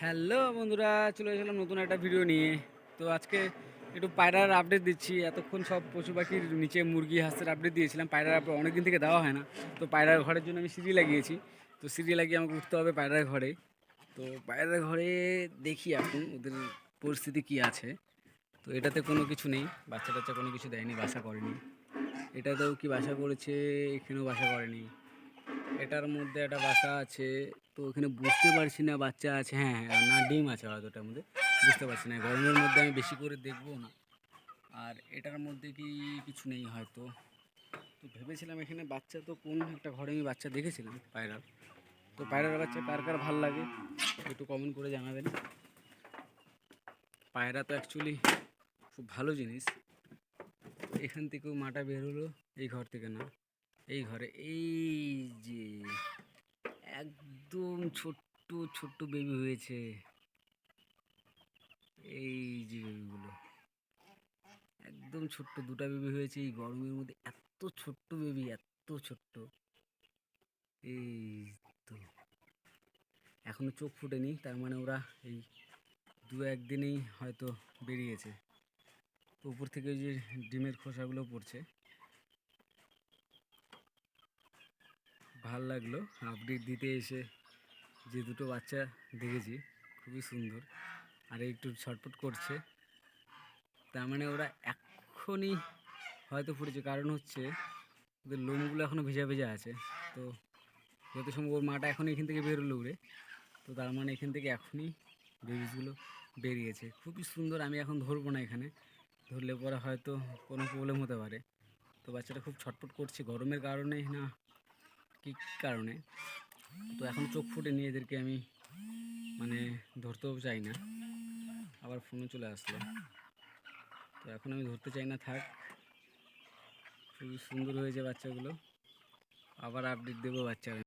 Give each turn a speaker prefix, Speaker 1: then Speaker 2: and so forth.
Speaker 1: Hello বন্ধুরা, চলে এসেলাম নতুন একটা ভিডিও নিয়ে। তো আজকে একটু পায়রার আপডেট দিচ্ছি। এতক্ষণ সব পশু পাখির নিচে মুরগি, হাঁসের আপডেট দিয়েছিলাম। পায়রার আপডেট অনেক দিন থেকে দেওয়া হয় না। তো পায়রার ঘরের জন্য আমি সিঁড়ি লাগিয়েছি। তো সিঁড়ি লাগিয়ে আমাকে উঠতে হবে পায়রার ঘরে। তো পায়রার ঘরে দেখি এখন ওদের পরিস্থিতি কি আছে। তো এটাতে কোনো কিছু নেই। বাচ্চা টাচ্চা কোনো কিছু দেয়নি, বাসা করেনি। এটাতেও কি বাসা করেছে, এখানেও বাসা করেনি। এটার মধ্যে একটা বাসা আছে, তো ওখানে বুঝতে পারছি না বাচ্চা আছে হ্যাঁ হ্যাঁ না, ডিম আছে হয়তো ওটার মধ্যে, বুঝতে পারছি না, গরমের মধ্যে আমি বেশি করে দেখব না। আর এটার মধ্যে কি কিছু নেই হয়তো। তো ভেবেছিলাম এখানে বাচ্চা, তো কোন একটা ঘরে আমি বাচ্চা দেখেছিলাম, পায়রার। তো পায়রার বাচ্চা কার কার ভালো লাগে, একটু কমেন্ট করে জানাবেন। পায়রা তো অ্যাকচুয়ালি খুব ভালো জিনিস। এখান থেকেও মাটা বের হলো, এই ঘর থেকে না। এই ঘরে, এই যে একদম ছোট্ট ছোট্ট বেবি হয়েছে। এই যে বেবিগুলো একদম ছোট্ট দুটা বেবি হয়েছে, এই গরমের মধ্যে এত ছোট্ট বেবি এত ছোট্ট। এই তো। এখনও চোখ ফুটেনি, তার মানে ওরা এই দু একদিনেই হয়তো বেরিয়েছে। উপর থেকে যে ডিমের খোসাগুলো পড়ছে। ভালো লাগল। আপডেট দিতে এসে যে দুটো বাচ্চা দেখেছি, খুবই সুন্দর। আর একটু ছটপট করছে। তার মানে ওরা এখনই হয়তো ফুটেছে। কারণ হচ্ছে ওদের লোমগুলো এখনও ভেজা ভেজা আছে। তো যত সম্ভব ওর মাটা এখন এখান থেকে বেরোলো উড়ে তো তার মানে এখান থেকে এখনই বেবিসগুলো বেরিয়েছে। খুবই সুন্দর, আমি এখন ধরবো না এখানে। ধরলে পরে হয়তো কোনো প্রবলেম হতে পারে। তো বাচ্চাটা খুব ছটপট করছে। গরমের কারণে না কী কারণে? তো এখন চোখ ফুটে নিয়ে এদেরকে আমি মানে ধরতেও চাই না। আবার ফোনে চলে আসলো। তো এখন আমি ধরতে চাই না, থাক। খুবই সুন্দর হয়েছে বাচ্চাগুলো। আবার আপডেট দেবো বাচ্চারা।